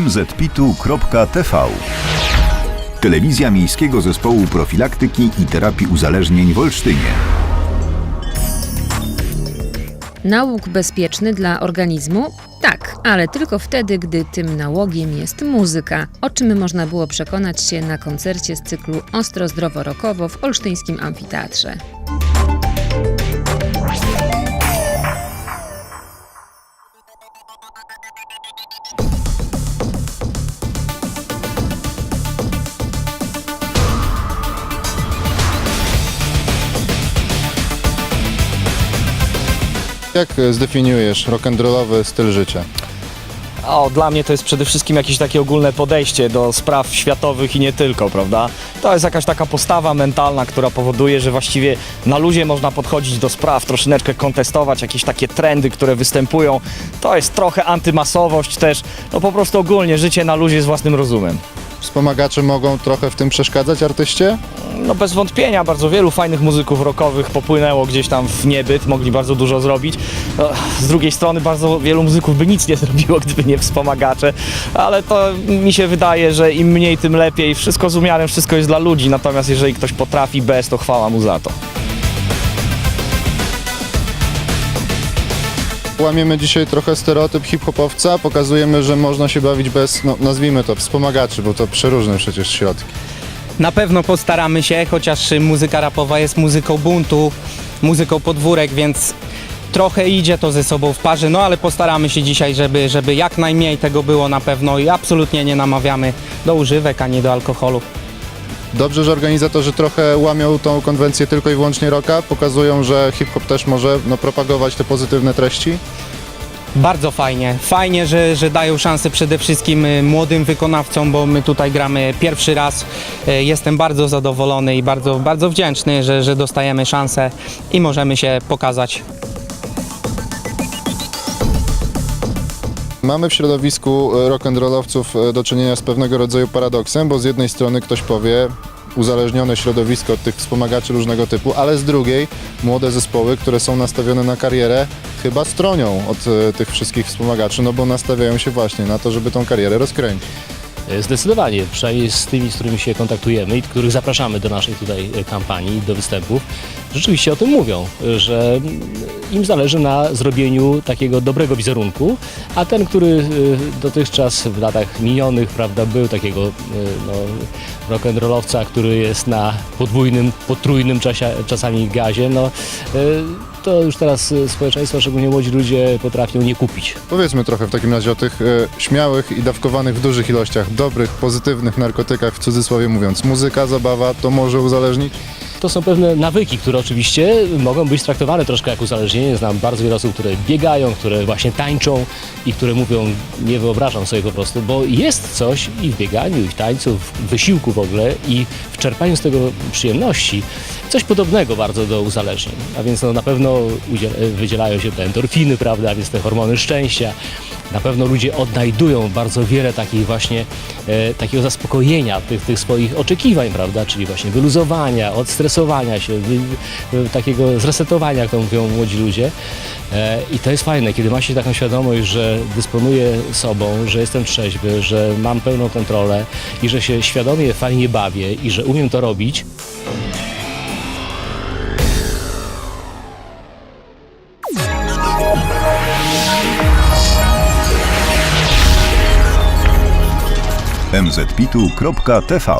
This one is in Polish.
mzpitu.tv Telewizja Miejskiego Zespołu Profilaktyki i Terapii Uzależnień w Olsztynie. Nałóg bezpieczny dla organizmu? Tak, ale tylko wtedy, gdy tym nałogiem jest muzyka, o czym można było przekonać się na koncercie z cyklu Ostro Zdrowo Rokowo w Olsztyńskim Amfiteatrze. Jak e, zdefiniujesz rock'n'rollowy styl życia? O, dla mnie to jest przede wszystkim jakieś takie ogólne podejście do spraw światowych i nie tylko, prawda? To jest jakaś taka postawa mentalna, która powoduje, że właściwie na luzie można podchodzić do spraw, troszeczkę kontestować jakieś takie trendy, które występują. To jest trochę antymasowość też, no po prostu ogólnie życie na luzie z własnym rozumem. Wspomagacze mogą trochę w tym przeszkadzać artyście? No bez wątpienia bardzo wielu fajnych muzyków rockowych popłynęło gdzieś tam w niebyt, mogli bardzo dużo zrobić. No, z drugiej strony bardzo wielu muzyków by nic nie zrobiło, gdyby nie wspomagacze, ale to mi się wydaje, że im mniej, tym lepiej. Wszystko z umiarem, wszystko jest dla ludzi, natomiast jeżeli ktoś potrafi bez, to chwała mu za to. Łamiemy dzisiaj trochę stereotyp hip-hopowca, pokazujemy, że można się bawić bez, no nazwijmy to, wspomagaczy, bo to przeróżne przecież środki. Na pewno postaramy się, chociaż muzyka rapowa jest muzyką buntu, muzyką podwórek, więc trochę idzie to ze sobą w parze, no ale postaramy się dzisiaj, żeby, żeby jak najmniej tego było na pewno i absolutnie nie namawiamy do używek ani do alkoholu. Dobrze, że organizatorzy trochę łamią tą konwencję tylko i wyłącznie rocka, pokazują, że hip-hop też może no, propagować te pozytywne treści. Bardzo fajnie. Fajnie, że, że dają szansę przede wszystkim y, młodym wykonawcom, bo my tutaj gramy pierwszy raz. Y, Jestem bardzo zadowolony i bardzo, bardzo wdzięczny, że, że dostajemy szansę i możemy się pokazać Mamy w środowisku e, rock'n'rollowców do czynienia z pewnego rodzaju paradoksem, bo z jednej strony ktoś powie uzależnione środowisko od tych wspomagaczy różnego typu, ale z drugiej młode zespoły, które są nastawione na karierę, chyba stronią od e, tych wszystkich wspomagaczy, no bo nastawiają się właśnie na to, żeby tą karierę rozkręcić. Zdecydowanie, przynajmniej z tymi, z którymi się kontaktujemy i których zapraszamy do naszej tutaj e, kampanii, do występów, rzeczywiście o tym mówią, że im zależy na zrobieniu takiego dobrego wizerunku, a ten, który e, dotychczas w latach minionych, prawda, był takiego e, no, rock'n'rollowca, który jest na podwójnym, potrójnym czasie, czasami gazie, no e, to już teraz społeczeństwo, szczególnie młodzi ludzie potrafią nie kupić. Powiedzmy trochę w takim razie o tych śmiałych i dawkowanych w dużych ilościach, dobrych, pozytywnych narkotykach, w cudzysłowie mówiąc. Muzyka, zabawa to może uzależnić? To są pewne nawyki, które oczywiście mogą być traktowane troszkę jak uzależnienie. Znam bardzo wiele osób, które biegają, które właśnie tańczą i które mówią, nie wyobrażam sobie po prostu, bo jest coś i w bieganiu, i w tańcu, w wysiłku w ogóle i w czerpaniu z tego przyjemności, coś podobnego bardzo do uzależnień. A więc no, na pewno wydzielają się te endorfiny, prawda, a więc te hormony szczęścia. Na pewno ludzie odnajdują bardzo wiele takich właśnie e, takiego zaspokojenia tych, tych swoich oczekiwań, prawda, czyli właśnie wyluzowania, odstresowania się, wy, takiego zresetowania, jak to mówią młodzi ludzie. E, I to jest fajne, kiedy ma się taką świadomość, że dysponuję sobą, że jestem trzeźwy, że mam pełną kontrolę i że się świadomie, fajnie bawię i że umiem to robić, mzpitu.tv